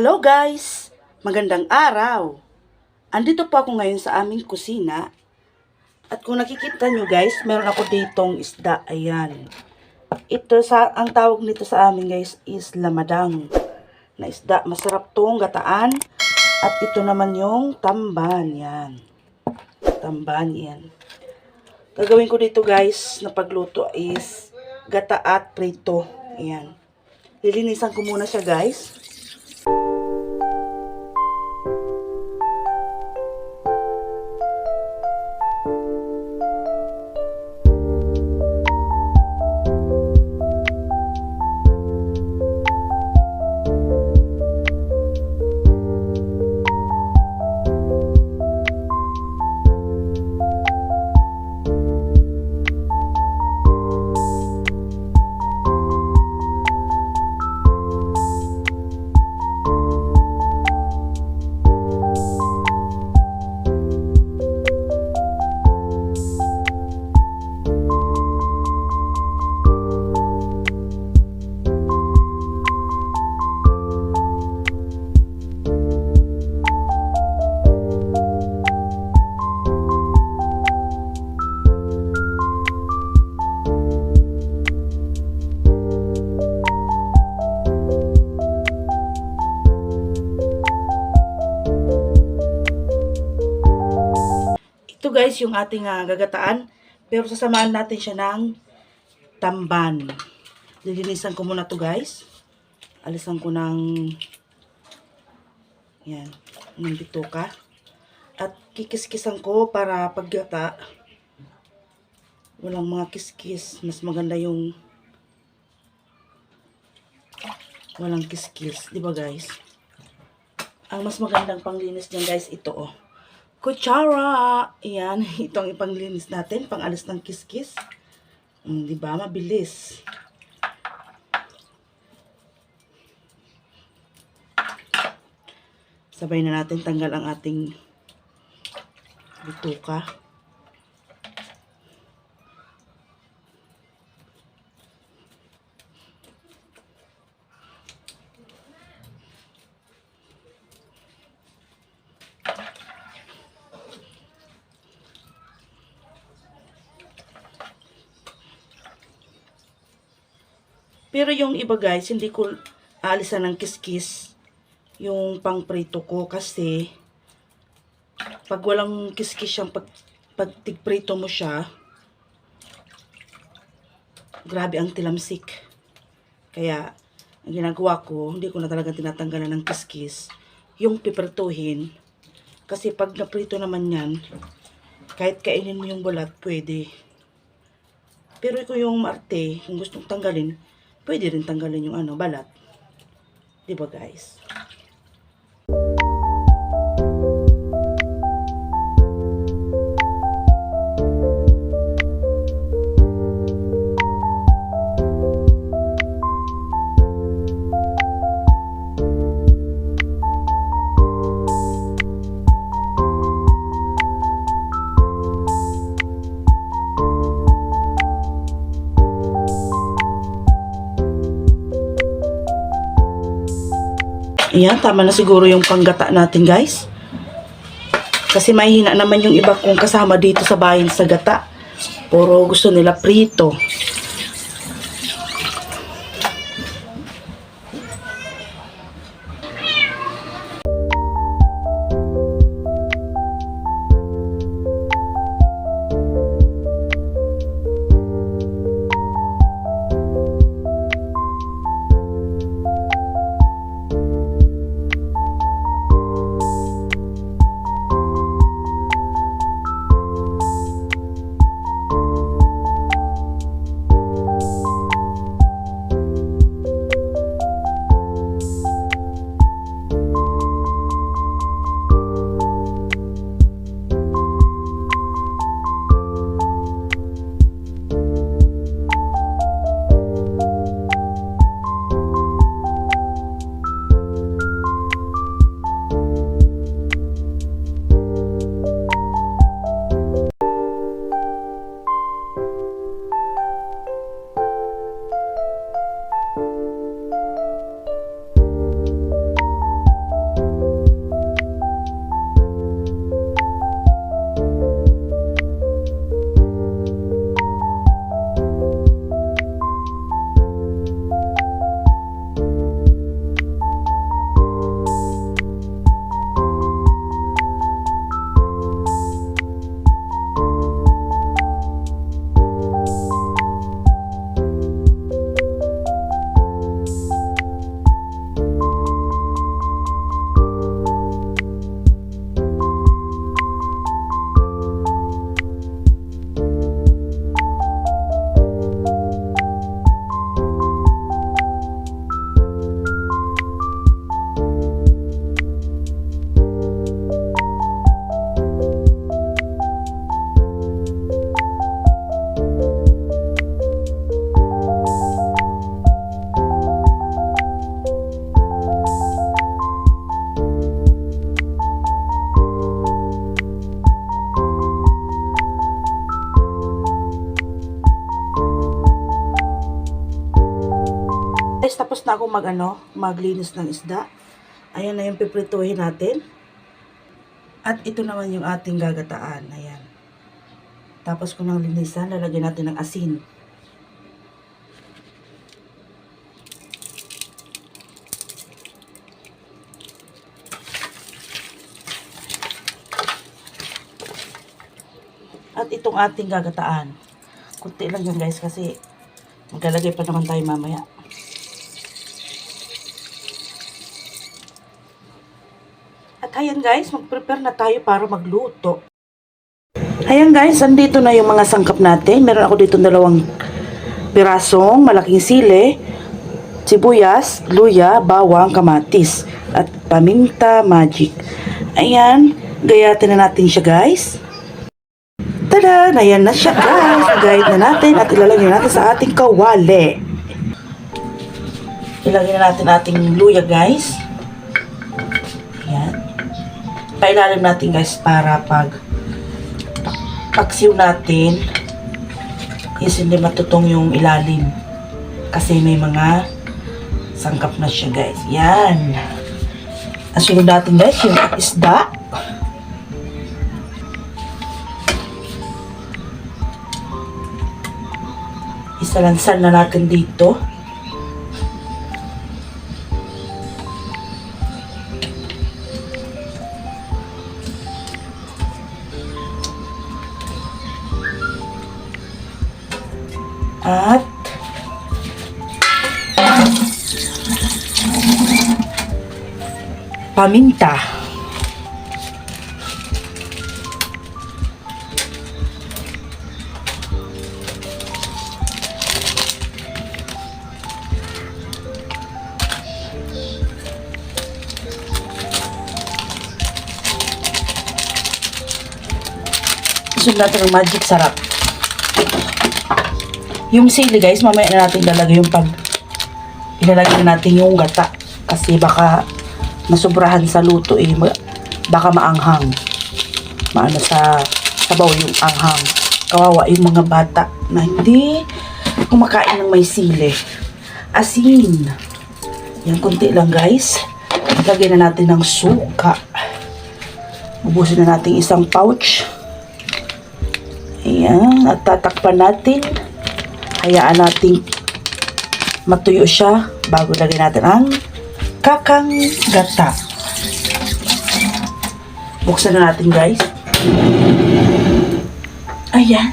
Hello guys! Magandang araw! Andito po ako ngayon sa aming kusina. At kung nakikita nyo guys, meron ako ditong isda. Ayan. Ito sa, ang tawag nito sa amin guys is lamadang. Na isda. Masarap tong gataan. At ito naman yung tamban. Yan. Tamban yan. Gagawin ko dito guys na pagluto is gata at prito. Ayan. Lilinisan ko muna siya guys. Yung ating ah, gagataan. Pero sasamahan natin siya ng tamban. Lilinisan ko muna to guys. Alisan ko ng yan, ng bituka. At kikiskisan ko para paggata walang mga kiskis. Mas maganda yung walang kiskis. Ba guys? Ang mas magandang panglinis niyan guys, ito oh. Kutsara! Ayan, itong ipanglinis natin, pangalis ng kiskis. Mm, di ba? Mabilis. Sabay na natin tanggal ang ating bituka. Pero yung iba guys, hindi ko aalisan ng kiskis yung pangprito ko kasi pag walang kiskis siyang pag, pag tigprito mo siya, grabe ang tilamsik. Kaya, ang ginagawa ko, hindi ko na talaga tinatanggalan ng kiskis yung pipertuhin. Kasi pag naprito naman yan, kahit kainin mo yung bulat, pwede. Pero kung yung marte, kung gustong tanggalin, pwede rin tanggalin yung ano, balat. Di ba guys? Ayan, tama na siguro yung panggata natin guys. Kasi mahina naman yung iba kong kasama dito sa bayan sa gata. Puro gusto nila prito. Ako mag ano, maglinis ng isda. Ayan na yung piprituhin natin. At ito naman yung ating gagataan. Ayan. Tapos kung nang linisan, lalagyan natin ng asin. At itong ating gagataan. Kunti lang yun guys kasi maglalagay pa naman tayo mamaya. Ayan guys, mag-prepare na tayo para magluto. Ayan guys, andito na yung mga sangkap natin. Meron ako dito dalawang pirasong malaking sili, sibuyas, luya, bawang, kamatis, at paminta magic. Ayan, gayatin na natin siya guys. Tada! Ayan na siya guys. Gayat na natin at ilalagay na natin sa ating kawali. Ilagay na natin ating luya guys. Pailalim natin guys para pag paksiw natin is hindi matutong yung ilalim. Kasi may mga sangkap na siya guys. Yan. Ang sunod natin guys yung isda. Isalansan na natin dito. Paminta. Sunod natin ng magic sarap. Yung sili guys, mamaya na natin lalagay yung pag ilalagay na natin yung gata. Kasi baka masubrahan sa luto eh. Baka maanghang. Maano sa sabaw yung anghang. Kawawa yung mga bata na hindi kumakain ng may sili. Asin. Yan, konti lang guys. Lagyan na natin ng suka. Ubusin na natin isang pouch. Ayan, at tatakpan natin. Hayaan natin matuyo siya bago lagyan natin ang kakang gata. Buksan na natin guys. Ayan.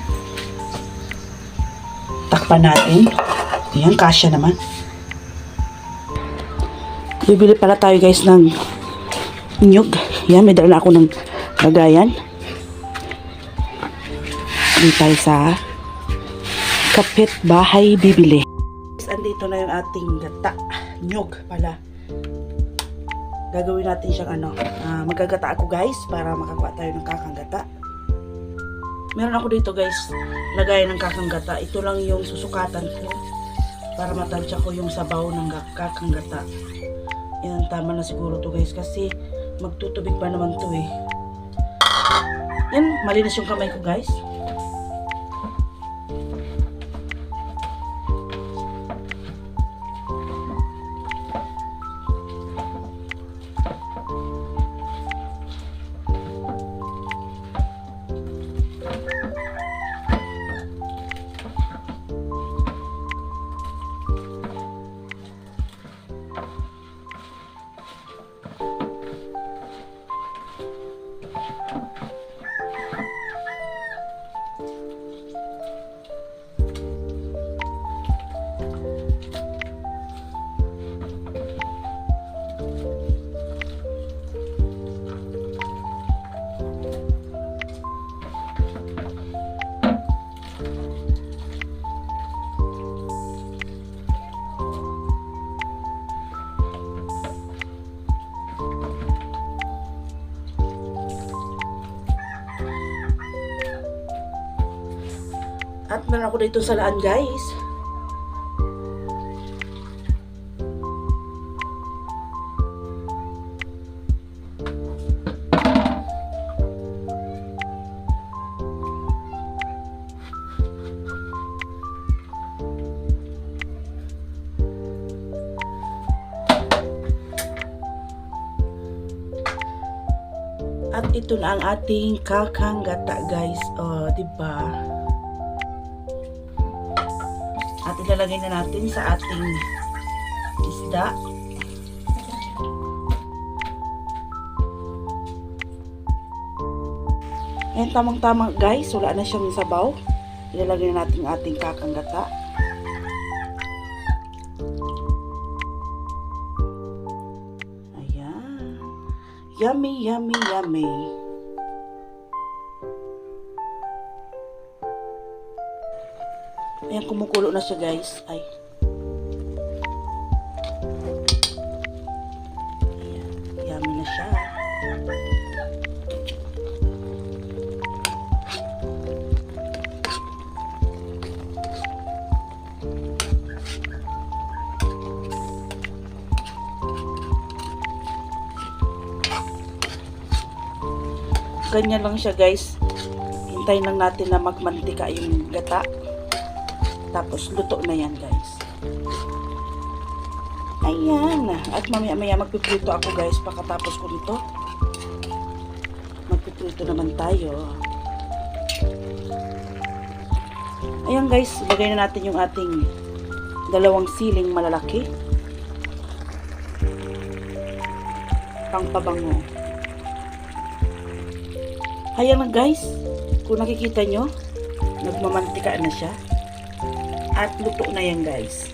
Takpan natin. Ayan, kasya naman. Bibili pala tayo guys ng nyug. Yan, may dala na ako ng lagayan. Dito tayo sa kapit bahay bibili. Andito na yung ating gata. Nyog pala. Gagawin natin siyang ano. ah, magagata ako guys para makakuha tayo ng kakanggata. Meron ako dito guys. Lagay ng kakanggata. Ito lang yung susukatan ko. Para matansya ko yung sabaw ng ga- kakanggata. Yan, tama na siguro to guys. Kasi magtutubig pa naman to eh. Yan, malinis yung kamay ko guys. At meron ako dito sa laan guys. At ito na ang ating kakang gata guys. O, oh, diba? At ilalagay na natin sa ating isda. Ayan, tamang-tama guys. Wala na siyang sabaw. Ilalagay na natin ating kakanggata. Ayan. Yummy, yummy, yummy. Kumukulo na siya guys. Ay. Ayan, yummy na siya. Ganyan lang siya guys. Hintayin lang natin na magmantika yung gata. Tapos luto na yan guys. Ayan. At mamaya maya magpiprito ako guys pagkatapos ko nito. Magpiprito naman tayo. Ayan guys, ilagay na natin yung ating dalawang siling malalaki. Pangpabango. Ayan na guys, kung nakikita nyo, nagmamantika na siya. At luto na yan guys.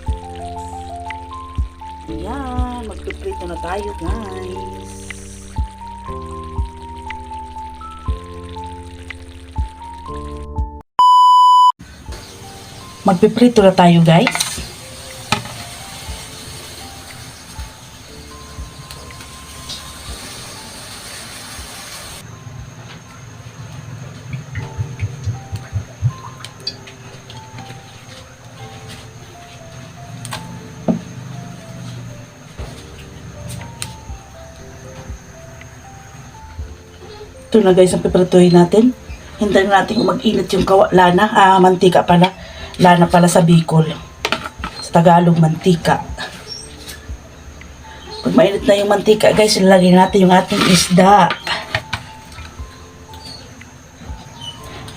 Ayan, magpiprito na tayo guys. Magpiprito na tayo guys. Ito na guys ang piprituhin natin. Hintayin natin mag-init yung kawa, lana, ah, mantika pala. Lana pala sa Bicol. Sa Tagalog, mantika. Pag mainit na yung mantika guys, ilalagay natin yung ating isda.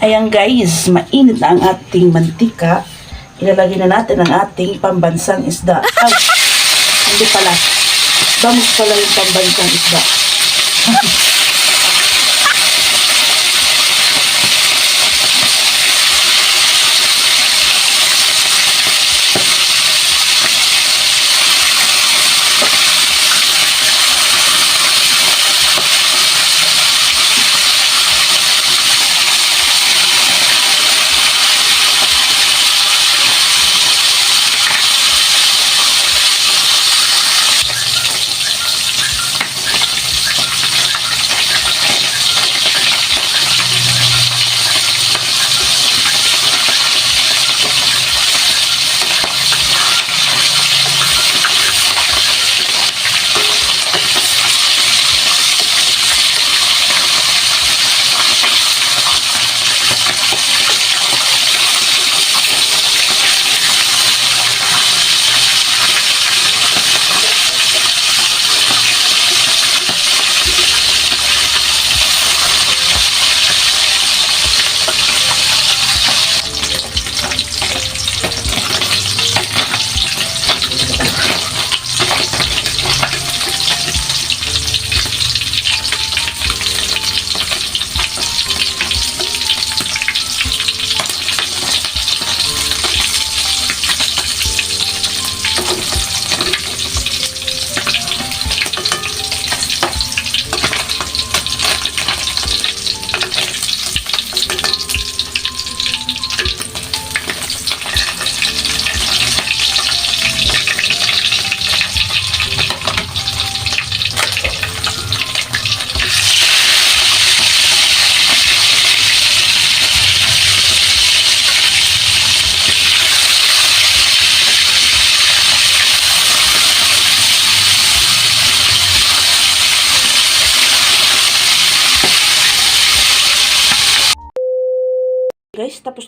Ayan guys, mainit na ang ating mantika. Ilalagay na natin ang ating pambansang isda. Ay, hindi pala. Bangus pala yung pambansang isda.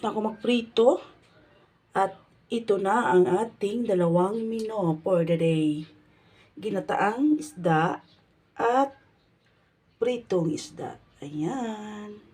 na ako magprito. At ito na ang ating dalawang mino for the day. Ginataang isda at pritong isda. Ayan.